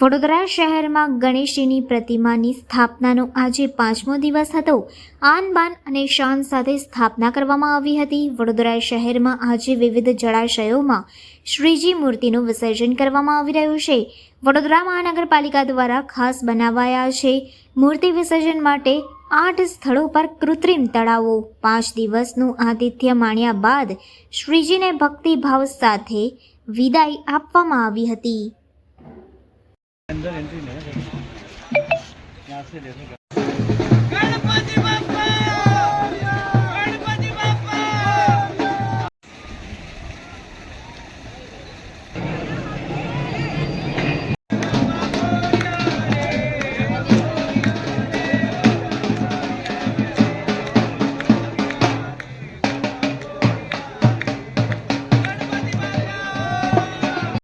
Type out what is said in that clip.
વડોદરા શહેરમાં ગણેશજીની પ્રતિમાની સ્થાપનાનો આજે પાંચમો દિવસ હતો. આન બાન અને શાન સાથે સ્થાપના કરવામાં આવી હતી. વડોદરા શહેરમાં આજે વિવિધ જળાશયોમાં શ્રીજી મૂર્તિનું વિસર્જન કરવામાં આવી રહ્યું છે. વડોદરા મહાનગરપાલિકા દ્વારા ખાસ બનાવાયા છે મૂર્તિ વિસર્જન માટે આઠ સ્થળો પર કૃત્રિમ તળાવો. પાંચ દિવસનું આતિથ્ય માણ્યા બાદ શ્રીજીને ભક્તિભાવ સાથે વિદાય આપવામાં આવી હતી. अंदर एंट्री नहीं है। यहाँ से देखो।